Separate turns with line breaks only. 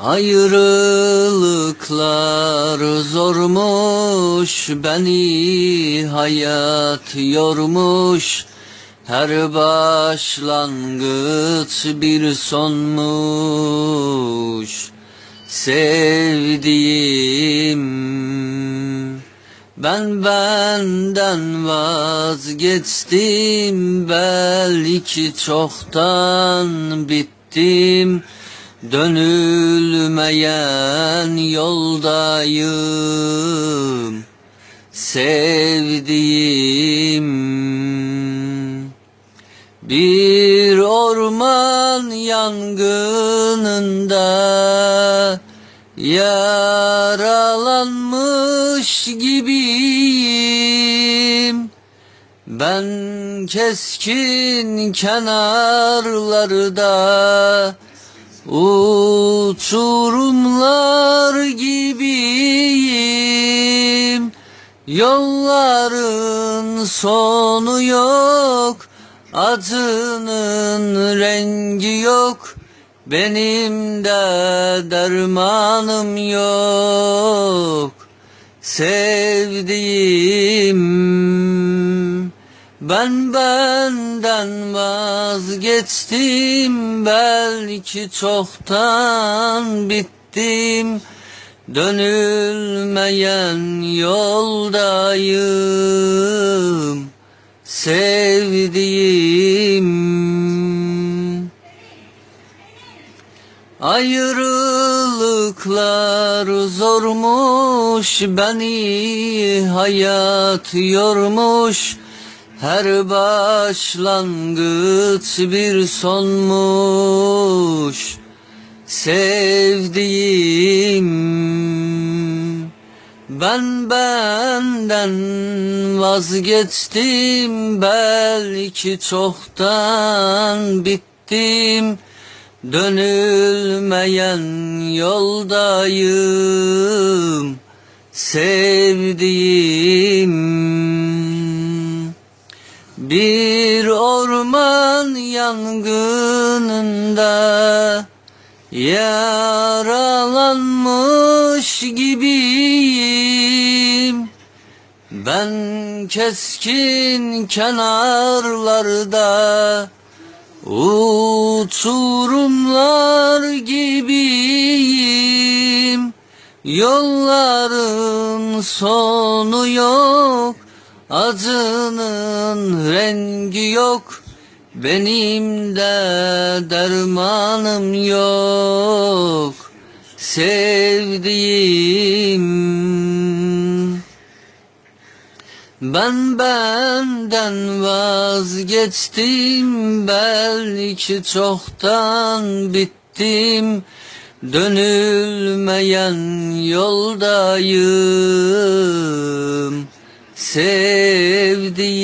Ayrılıklar zormuş beni hayat yormuş. Her başlangıç bir sonmuş. Sevdiğim ben benden vazgeçtim. Belki çoktan bittim Dönülmeyen yoldayım sevdiğim. Bir orman yangınında yaralanmış gibiyim. Ben keskin kenarlarda uçurumlar gibiyim. Yolların sonu yok. Acının rengi yok. Benim de dermanım yok. Sevdiğim ben benden vazgeçtim belki çoktan bittim. Dönülmeyen yoldayım sevdiğim. Ayrılıklar zormuş beni hayat yormuş her başlangıç bir sonmuş sevdiğim. Ben benden vazgeçtim belki çoktan bittim. Dönülmeyen yoldayım sevdiğim bir orman yangınında yaralanmış gibiyim. Ben keskin kenarlarda uçurumlar gibiyim. Yolların sonu yok Acının rengi yok benim de dermanım yok. Sevdiğim Ben benden vazgeçtim belki çoktan bittim. Dönülmeyen yoldayım sevdiğim